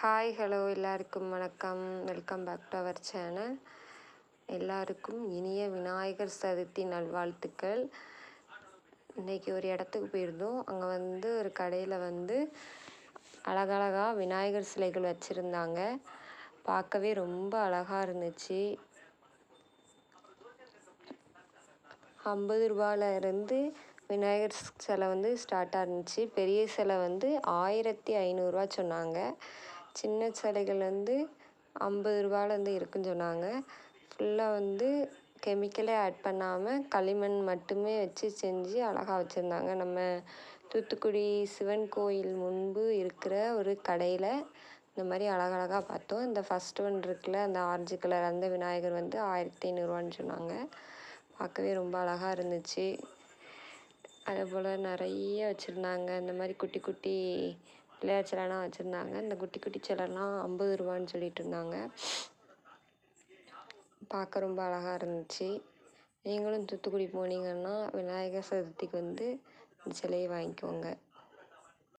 Hi hello எல்லாருக்கும் வணக்கம். Welcome back to our channel எல்லாருக்கும் இனிய விநாயகர் சதுர்த்தி நல்வாழ்த்துக்கள். இன்றைக்கி ஒரு இடத்துக்கு போயிருந்தோம். அங்கே வந்து ஒரு கடையில் வந்து அழகழகா விநாயகர் சிலைகள் வச்சுருந்தாங்க. பார்க்கவே ரொம்ப அழகாக இருந்துச்சு. ஐம்பது ரூபாயில் இருந்து விநாயகர் சிலை வந்து ஸ்டார்ட்டாக இருந்துச்சு. பெரிய சிலை வந்து ஆயிரத்தி ஐநூறுரூவா சொன்னாங்க. சின்ன சேலைகள் வந்து ஐம்பது ரூபாலேருந்து இருக்குதுன்னு சொன்னாங்க. ஃபுல்லாக வந்து கெமிக்கலே ஆட் பண்ணாமல் களிமண் மட்டுமே வச்சு செஞ்சு அழகாக வச்சுருந்தாங்க. நம்ம தூத்துக்குடி சிவன் கோயில் முன்பு இருக்கிற ஒரு கடையில் இந்த மாதிரி அழகழகாக பார்த்தோம். இந்த ஃபஸ்ட் ஒன் இருக்குல்ல அந்த ஆரஞ்சு கலர் அந்த விநாயகர் வந்து ஆயிரத்தி ஐநூறுரூவான்னு சொன்னாங்க. பார்க்கவே ரொம்ப அழகாக இருந்துச்சு. அதே போல் நிறைய வச்சுருந்தாங்க. இந்த மாதிரி குட்டி குட்டி பிள்ளையார் சிலைலாம் வச்சுருந்தாங்க. இந்த குட்டி குட்டி சிலைலாம் ஐம்பது ரூபான்னு சொல்லிட்டு இருந்தாங்க பார்க்க ரொம்ப அழகாக இருந்துச்சு. நீங்களும் தூத்துக்குடி போனீங்கன்னா விநாயகர் சதுர்த்திக்கு வந்து இந்த சிலையை வாங்கிக்கோங்க.